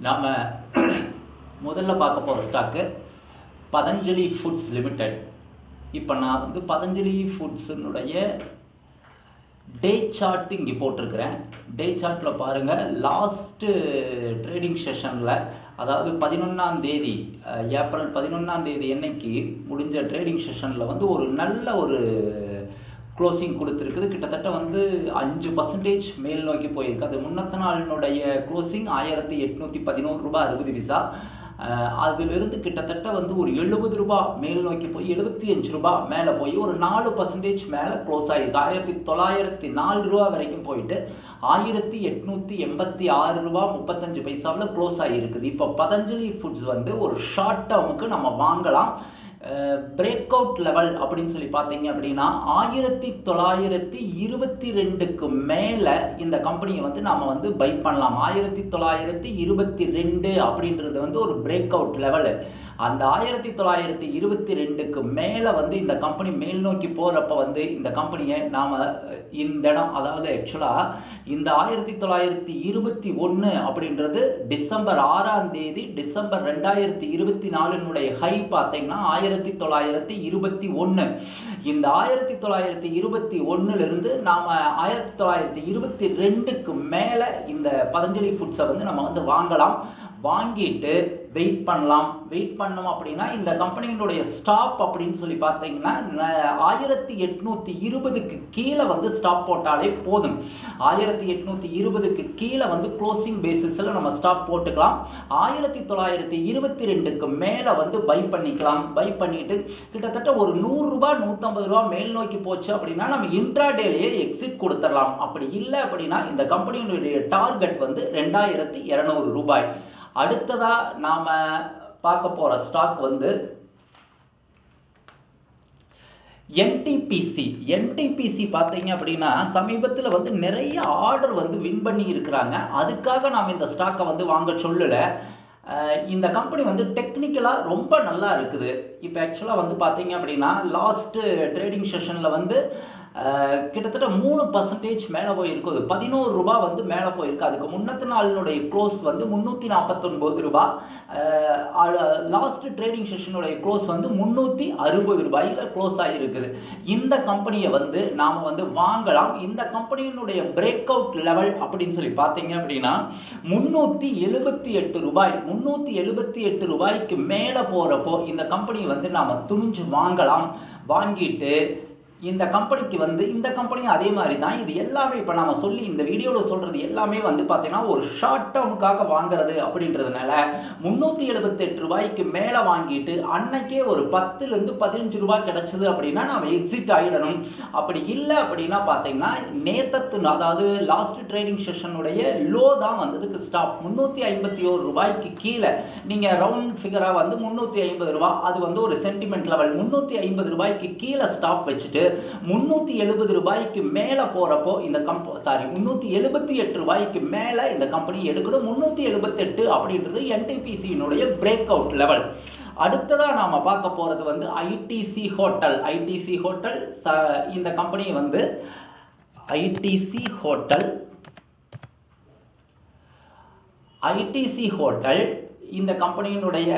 நாம் முதல்ல பார்க்க போகிற ஸ்டாக்கு பதஞ்சலி ஃபுட்ஸ் லிமிடெட் இப்போ நான் வந்து பதஞ்சலி ஃபுட்ஸுனுடைய டே சார்ட் இங்கே போட்டிருக்கிறேன். டே சார்ட்டில் பாருங்கள் லாஸ்ட்டு ட்ரேடிங் செஷனில் அதாவது பதினொன்றாம் தேதி ஏப்ரல் பதினொன்றாம் தேதி என்னைக்கு முடிஞ்ச ட்ரேடிங் செஷனில் வந்து ஒரு நல்ல ஒரு க்ளோசிங் கொடுத்துருக்குது. கிட்டத்தட்ட வந்து அஞ்சு பர்சன்டேஜ் மேல் நோக்கி போயிருக்கு. அது முன்னத்த நாளினுடைய க்ளோசிங் ஆயிரத்தி எட்நூற்றி பதினோரு ரூபாய் அறுபது விசா. அதிலிருந்து கிட்டத்தட்ட வந்து ஒரு எழுபது ரூபாய் மேல் நோக்கி போய் எழுபத்தி அஞ்சு ரூபாய் மேலே போய் ஒரு நாலு பர்சன்டேஜ் மேலே க்ளோஸ் ஆகிருக்கு ஆயிரத்தி தொள்ளாயிரத்தி நாலு ரூபா வரைக்கும் போயிட்டு ஆயிரத்தி எட்நூற்றி எண்பத்தி ஆறு ரூபா முப்பத்தஞ்சு பைசாவில் க்ளோஸ் ஆகியிருக்குது. இப்போ பதஞ்சலி ஃபுட்ஸ் வந்து ஒரு ஷார்ட் டேர்முக்கு நம்ம வாங்கலாம். பிரேக் அவுட் லெவல் அப்படின்னு சொல்லி பார்த்தீங்க அப்படின்னா ஆயிரத்தி தொள்ளாயிரத்தி இருபத்தி ரெண்டுக்கு மேலே இந்த கம்பெனியை வந்து நாம் வந்து பை பண்ணலாம். ஆயிரத்தி தொள்ளாயிரத்தி இருபத்தி ரெண்டு அப்படின்றது வந்து ஒரு பிரேக் அவுட் லெவலு அந்த ஆயிரத்தி தொள்ளாயிரத்தி இருபத்தி ரெண்டுக்கு மேலே வந்து இந்த கம்பெனி மேல் நோக்கி போகிறப்ப வந்து இந்த கம்பெனியை நாம் இந்த இடம் அதாவது ஆக்சுவலாக இந்த ஆயிரத்தி தொள்ளாயிரத்தி இருபத்தி ஒன்று அப்படின்றது டிசம்பர் ஆறாம் தேதி டிசம்பர் ரெண்டாயிரத்தி இருபத்தி நாலுனுடைய ஹை பார்த்தீங்கன்னா ஆயிரத்தி தொள்ளாயிரத்தி இருபத்தி ஒன்று இந்த ஆயிரத்தி தொள்ளாயிரத்தி இருபத்தி ஒன்றுலேருந்து நாம் ஆயிரத்தி தொள்ளாயிரத்தி இருபத்தி ரெண்டுக்கு மேலே இந்த பதஞ்சலி ஃபுட்ஸை வந்து நம்ம வந்து வாங்கலாம். வாங்கிட்டு வெயிட் பண்ணலாம். வெயிட் பண்ணோம் அப்படின்னா இந்த கம்பெனியினுடைய ஸ்டாப் அப்படின்னு சொல்லி பார்த்தீங்கன்னா ஆயிரத்தி எட்நூத்தி இருபதுக்கு கீழே வந்து ஸ்டாப் போட்டாலே போதும். ஆயிரத்தி எட்நூத்தி இருபதுக்கு கீழே வந்து க்ளோசிங் பேசிஸில் நம்ம ஸ்டாப் போட்டுக்கலாம். ஆயிரத்தி தொள்ளாயிரத்தி இருபத்தி ரெண்டுக்கு மேலே வந்து பை பண்ணிக்கலாம். பை பண்ணிட்டு கிட்டத்தட்ட ஒரு நூறுரூபா நூற்றம்பது ரூபா மேல் நோக்கி போச்சு அப்படின்னா நம்ம இன்ட்ராடேலேயே எக்ஸிட் கொடுத்துடலாம். அப்படி இல்லை அப்படின்னா இந்த கம்பெனியினுடைய டார்கெட் வந்து ரெண்டாயிரத்தி இரநூறு ரூபாய். அடுத்ததா நாம பார்க்க போற ஸ்டாக் வந்து என்டிபிசி என்டிபிசி பார்த்தீங்க அப்படின்னா சமீபத்தில் வந்து நிறைய ஆர்டர் வந்து வின் பண்ணி இருக்கிறாங்க. அதுக்காக நாம் இந்த ஸ்டாக்கை வந்து வாங்க சொல்லலை. இந்த கம்பெனி வந்து டெக்னிக்கலாக ரொம்ப நல்லா இருக்குது. இப்போ ஆக்சுவலாக வந்து பார்த்தீங்க அப்படின்னா லாஸ்ட்டு ட்ரேடிங் செஷனில் வந்து கிட்டத்தட்ட மூணு பர்சன்டேஜ் மேலே போயிருக்குது பதினோரு ரூபாய் வந்து மேலே போயிருக்கு. அதுக்கு முன்னத்து நாளினுடைய க்ளோஸ் வந்து முந்நூற்றி நாற்பத்தொன்பது ரூபா. லாஸ்ட் ட்ரேடிங் செஷனுடைய க்ளோஸ் வந்து முந்நூற்றி அறுபது ரூபாயில் க்ளோஸ் ஆகிருக்குது இந்த கம்பெனியை வந்து நாம் வந்து வாங்கலாம். இந்த கம்பெனியினுடைய பிரேக் அவுட் லெவல் அப்படின்னு சொல்லி பார்த்தீங்க அப்படின்னா முந்நூற்றி எழுபத்தி எட்டு ரூபாய். முந்நூற்றி எழுபத்தி எட்டு ரூபாய்க்கு மேலே போகிறப்போ இந்த கம்பெனி வந்து நாம் துணிஞ்சு வாங்கலாம். வாங்கிட்டு இந்த கம்பெனிக்கு வந்து இந்த கம்பெனியும் அதே மாதிரி தான் இது எல்லாமே இப்போ நம்ம சொல்லி இந்த வீடியோவில் சொல்கிறது எல்லாமே வந்து பார்த்தீங்கன்னா ஒரு ஷார்ட் டேர்முக்காக வாங்குறது அப்படின்றதுனால முந்நூற்றி எழுபத்தெட்டு ரூபாய்க்கு மேலே வாங்கிட்டு அன்னைக்கே ஒரு பத்துலேருந்து பதினஞ்சு ரூபாய் கிடச்சிது அப்படின்னா நம்ம எக்ஸிட் ஆகிடணும் அப்படி இல்லை அப்படின்னா பார்த்தீங்கன்னா நேத்தத்து அதாவது லாஸ்ட் ட்ரேடிங் செஷனுடைய லோ தான் வந்ததுக்கு ஸ்டாப் முந்நூற்றி ஐம்பத்தி ஒரு ரூபாய்க்கு கீழே. நீங்கள் ரவுண்ட் ஃபிகராக வந்து முந்நூற்றி ஐம்பது ரூபா அது வந்து ஒரு சென்டிமெண்ட் லெவல் முந்நூற்றி ஐம்பது ரூபாய்க்கு கீழே ஸ்டாப் வச்சுட்டு முந்நூற்றி எழுபது ரூபாய்க்கு மேலே போகிறப்போ இந்த கம்ப சாரி முந்நூற்றி எழுபத்தி எட்டு ரூபாய்க்கு மேலே இந்த கம்பெனி எடுக்கணும். முந்நூற்றி எழுபத்தெட்டு அப்படின்றது என்டிபிசியினுடைய பிரேக் அவுட் லெவல் அடுத்ததாக நாம் பார்க்க போகிறது வந்து ஐடிசி ஹோட்டல் ஐடிசி ஹோட்டல் ச இந்த கம்பெனி வந்து ஐடிசி ஹோட்டல் ஐடிசி ஹோட்டல் இந்த கம்பெனியினுடைய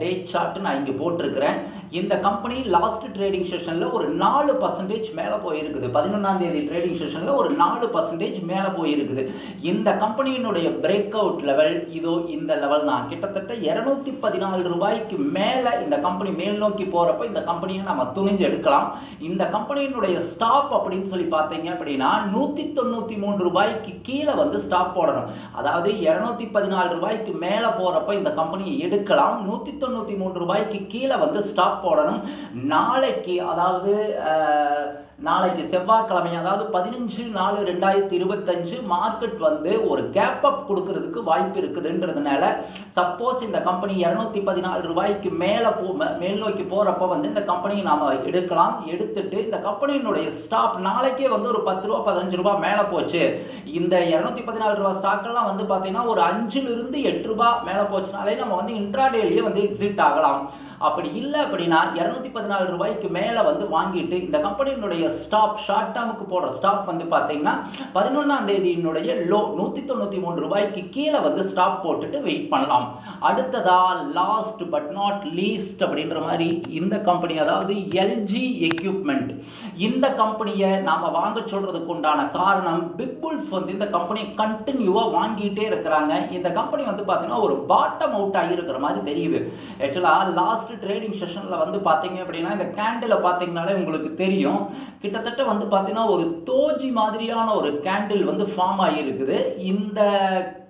டே சார்ட் நான் இங்கே போட்டிருக்கிறேன். இந்த கம்பெனி லாஸ்ட் ட்ரேடிங் செஷனில் ஒரு நாலு பர்சன்டேஜ் மேலே போயிருக்குது. பதினொன்றாம் தேதி ட்ரேடிங் செஷனில் ஒரு நாலு பர்சன்டேஜ் மேலே போயிருக்குது. இந்த கம்பெனியினுடைய பிரேக் அவுட் லெவல் இதோ இந்த லெவல் தான். கிட்டத்தட்ட இரநூத்தி பதினாலு ரூபாய்க்கு மேலே இந்த கம்பெனி மேல் நோக்கி போகிறப்ப இந்த கம்பெனியை நம்ம துணிஞ்சு எடுக்கலாம். இந்த கம்பெனியினுடைய ஸ்டாப் அப்படின்னு சொல்லி பார்த்தீங்க அப்படின்னா நூற்றி தொண்ணூற்றி மூணு ரூபாய்க்கு கீழே வந்து ஸ்டாப் போடணும். அதாவது இரநூத்தி பதினாலு ரூபாய்க்கு மேலே போகிறப்ப இந்த கம்பெனியை எடுக்கலாம். நூற்றி தொண்ணூற்றி மூணு ரூபாய்க்கு கீழே வந்து ஸ்டாப் போடணும். நாளைக்கு அதாவது நாளைக்கு செவ்வாய்க்கிழமை அதாவது பதினஞ்சு நாலு ரெண்டாயிரத்தி இருபத்தஞ்சு மார்க்கெட் வந்து ஒரு கேப் அப் கொடுக்கறதுக்கு வாய்ப்பு இருக்குதுன்றதுனால சப்போஸ் இந்த கம்பெனி இரநூத்தி பதினாலு ரூபாய்க்கு மேலே போ மே- மேல் நோக்கி போகிறப்ப வந்து இந்த கம்பெனியை நாம் எடுக்கலாம். எடுத்துட்டு இந்த கம்பெனியினுடைய ஸ்டாப் நாளைக்கே வந்து ஒரு பத்து ரூபா பதினஞ்சு ரூபா மேலே போச்சு. இந்த இரநூத்தி பதினாலு ரூபா ஸ்டாக்கெல்லாம் வந்து பார்த்தீங்கன்னா ஒரு அஞ்சுலேருந்து எட்டு ரூபா மேலே போச்சுனாலே நம்ம வந்து இன்ட்ராடேலேயே வந்து எக்ஸிட் ஆகலாம். அப்படி இல்லை அப்படின்னா இரநூத்தி பதினாலு ரூபாய்க்கு மேலே வந்து வாங்கிட்டு இந்த கம்பெனியினுடைய ஸ்டாப் ஷார்ட் டேர்முக்கு போடுற ஸ்டாப் வந்து பார்த்தீங்கன்னா பதினொன்றாம் தேதியினுடைய லோ நூற்றி தொண்ணூற்றி மூணு ரூபாய்க்கு கீழே வந்து ஸ்டாப் போட்டுட்டு வெயிட் பண்ணலாம். அடுத்ததா லாஸ்ட் பட் நாட் லீஸ்ட் அப்படின்ற மாதிரி இந்த கம்பெனி அதாவது எல்ஜி எக்யூப்மெண்ட் இந்த கம்பெனியை நாம் வாங்க சொல்கிறதுக்கு உண்டான காரணம் பிக் புல்ஸ் வந்து இந்த கம்பெனியை கண்டினியூவாக வாங்கிட்டே இருக்கிறாங்க. இந்த கம்பெனி வந்து பார்த்தீங்கன்னா ஒரு பாட்டம் அவுட் ஆகியிருக்கிற மாதிரி தெரியுது. ஆக்சுவலாக லாஸ்ட் ட்ரேடிங் செஷனில் வந்து பார்த்தீங்க அப்படின்னா இந்த கேண்டில் பார்த்தீங்கனாலே உங்களுக்கு தெரியும். கிட்டத்தட்ட வந்து பார்த்தீங்கன்னா ஒரு தோஜி மாதிரியான ஒரு கேண்டில் வந்து ஃபார்ம் ஆகியிருக்குது. இந்த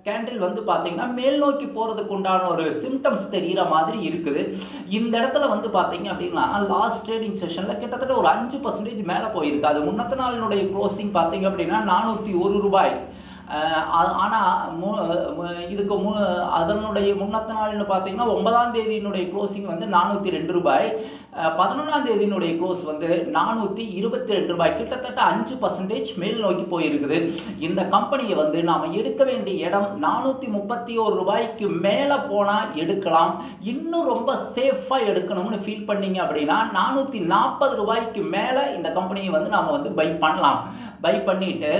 கேண்டில் வந்து பார்த்தீங்கன்னா மேல் நோக்கி போகிறதுக்கு உண்டான ஒரு சிம்டம்ஸ் தெரிகிற மாதிரி இருக்குது. இந்த இடத்துல வந்து பார்த்தீங்க அப்படின்னா லாஸ்ட் ட்ரேடிங் செஷனில் கிட்டத்தட்ட ஒரு அஞ்சு பர்சன்டேஜ் மேலே போயிருக்கு. அது முன்னத்த நாளினுடைய க்ளோசிங் பார்த்தீங்க அப்படின்னா நானூற்றி ஒரு ரூபாய். ஆனால் இதுக்கு மு அதனுடைய முன்னத்த நாள்னு பார்த்தீங்கன்னா ஒன்பதாம் தேதியினுடைய க்ளோசிங் வந்து நானூற்றி ரெண்டு ரூபாய். பதினொன்றாம் தேதியினுடைய க்ளோஸ் வந்து நானூற்றி இருபத்தி ரெண்டு ரூபாய். கிட்டத்தட்ட அஞ்சு பர்சன்டேஜ் மேல் நோக்கி போயிருக்குது. இந்த கம்பெனியை வந்து நாம் எடுக்க வேண்டிய இடம் நானூற்றி முப்பத்தி ஒரு ரூபாய்க்கு மேலே போனால் எடுக்கலாம். இன்னும் ரொம்ப சேஃபாக எடுக்கணும்னு ஃபீல் பண்ணீங்க அப்படின்னா நானூற்றி நாற்பது ரூபாய்க்கு மேலே இந்த கம்பெனியை வந்து நாம் வந்து பை பண்ணலாம். பை பண்ணிவிட்டு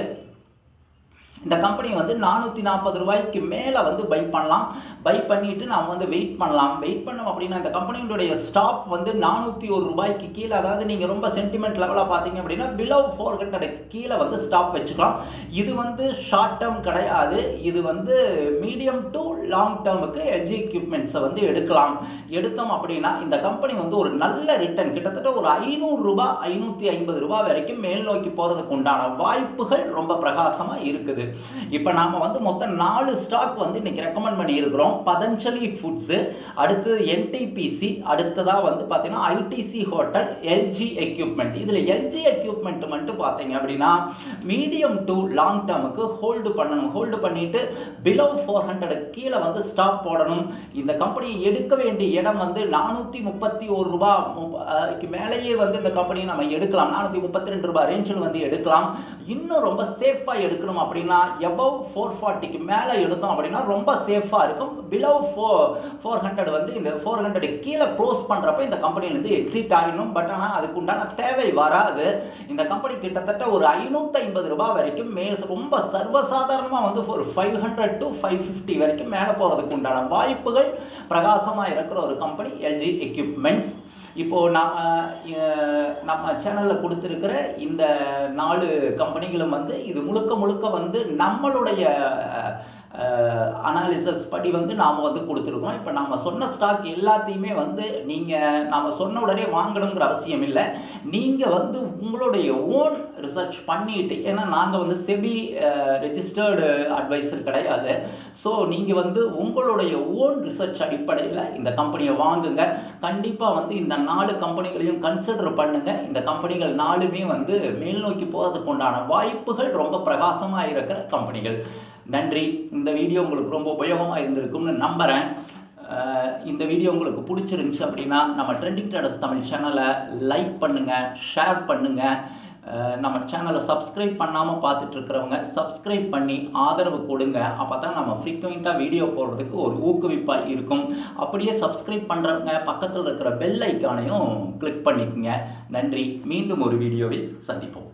இந்த கம்பெனி வந்து நானூற்றி நாற்பது ரூபாய்க்கு மேலே வந்து பை பண்ணலாம். பை பண்ணிவிட்டு நாம் வந்து வெயிட் பண்ணலாம். வெயிட் பண்ணோம் அப்படின்னா இந்த கம்பெனியுடைய ஸ்டாப் வந்து நானூற்றி ஒரு ரூபாய்க்கு கீழே அதாவது நீங்கள் ரொம்ப சென்டிமெண்ட் லெவலாக பார்த்தீங்க அப்படின்னா பிலோ ஃபோர் ஹண்ட்ரட் கீழே வந்து ஸ்டாப் வச்சுக்கலாம். இது வந்து ஷார்ட் டேர்ம் கிடையாது. இது வந்து மீடியம் டு லாங் டேர்முக்கு எல்ஜி எக்யூப்மெண்ட்ஸை வந்து எடுக்கலாம். எடுத்தோம் அப்படின்னா இந்த கம்பெனி வந்து ஒரு நல்ல ரிட்டர்ன் கிட்டத்தட்ட ஒரு ஐநூறுரூபா ஐநூற்றி ஐம்பது ரூபா வரைக்கும் மேல் நோக்கி போகிறதுக்கு உண்டான வாய்ப்புகள் ரொம்ப பிரகாசமாக இருக்குது. இப்போ நாம் வந்து மொத்தம் நாலு ஸ்டாக் வந்து இன்னைக்கு ரெக்கமெண்ட் பண்ணியிருக்கிறோம். பதஞ்சலி ஃபுட்ஸு அடுத்தது என்டிபிசி அடுத்ததாக வந்து பார்த்தீங்கன்னா ஐடிசி ஹோட்டல் எல்ஜி எக்யூப்மெண்ட் இதில் எல்ஜி எக்யூப்மெண்ட் மட்டும் பார்த்தீங்க அப்படின்னா மீடியம் டு லாங் டேர்முக்கு ஹோல்டு பண்ணணும். ஹோல்டு பண்ணிட்டு பிலோ ஃபோர் ஹண்ட்ரட் கீழே வந்து ஸ்டாப் போடணும். இந்த கம்பெனியை எடுக்க வேண்டிய இடம் வந்து நானூற்றி முப்பத்தி ஒரு ரூபா மேலேயே வந்து இந்த கம்பெனியை நம்ம எடுக்கலாம். நானூற்றி முப்பத்தி ரெண்டு ரூபா ரேஞ்சில் வந்து எடுக்கலாம். இன்னும் ரொம்ப சேஃபாக எடுக்கணும் அப்படின்னா எபவ் ஃபோர் ஃபார்ட்டிக்கு மேலே எடுத்தோம் அப்படின்னா ரொம்ப சேஃபாக இருக்கும். பிலோ ஃபோர் ஃபோர் ஹண்ட்ரட் வந்து இந்த ஃபோர் ஹண்ட்ரட் கீழே க்ளோஸ் பண்ணுறப்ப இந்த கம்பெனிலேருந்து எக்ஸிட் ஆகிடும் பட் ஆனால் அதுக்கு உண்டான தேவை வராது. இந்த கம்பெனி கிட்டத்தட்ட ஒரு ஐநூற்றி ரூபாய் வரைக்கும் மே ரொம்ப சர்வசாதாரணமாக வந்து ஒரு five hundred to five fifty வரைக்கும் மேலே போகிறதுக்கு உண்டான வாய்ப்புகள் பிரகாசமாக இருக்கிற ஒரு கம்பெனி எல்ஜி எக்யூப்மெண்ட்ஸ் இப்போது நாம் நம்ம சேனலில் கொடுத்துருக்கிற இந்த நாலு கம்பெனிகளும் வந்து இது முழுக்க முழுக்க வந்து நம்மளுடைய அனாலிசஸ் படி வந்து நாம் வந்து கொடுத்துருக்கோம். இப்போ நாம் சொன்ன ஸ்டாக் எல்லாத்தையுமே வந்து நீங்கள் நாம் சொன்ன உடனே வாங்கணுங்கிற அவசியம் இல்லை. நீங்கள் வந்து உங்களுடைய ஓன் ரிசர்ச் பண்ணிட்டு ஏன்னா நாங்கள் வந்து செபி ரெஜிஸ்டர்டு அட்வைசர் கிடையாது. ஸோ நீங்கள் வந்து உங்களுடைய ஓன் ரிசர்ச் அடிப்படையில் இந்த கம்பெனியை வாங்குங்க. கண்டிப்பாக வந்து இந்த நாலு கம்பெனிகளையும் கன்சிடர் பண்ணுங்கள் இந்த கம்பெனிகள் நாலுமே வந்து மேல் நோக்கி போகிறதுக்கு உண்டான வாய்ப்புகள் ரொம்ப பிரகாசமாக இருக்கிற கம்பெனிகள் நன்றி. இந்த வீடியோ உங்களுக்கு ரொம்ப உபயோகமாக இருந்திருக்கும்னு நம்புகிறேன் இந்த வீடியோ உங்களுக்கு பிடிச்சிருந்துச்சு அப்படின்னா நம்ம ட்ரெண்டிங் ட்ரேடர்ஸ் தமிழ் சேனலை லைக் பண்ணுங்கள் ஷேர் பண்ணுங்கள் நம்ம சேனலை சப்ஸ்கிரைப் பண்ணாமல் பார்த்துட்டு இருக்கிறவங்க சப்ஸ்கிரைப் பண்ணி ஆதரவு கொடுங்க. அப்போ தான் நம்ம ஃப்ரீக்வெண்ட்டாக வீடியோ போடுறதுக்கு ஒரு ஊக்குவிப்பாக இருக்கும். அப்படியே சப்ஸ்கிரைப் பண்ணுறவங்க பக்கத்தில் இருக்கிற பெல் ஐக்கானையும் கிளிக் பண்ணிக்கோங்க. நன்றி. மீண்டும் ஒரு வீடியோவில் சந்திப்போம்.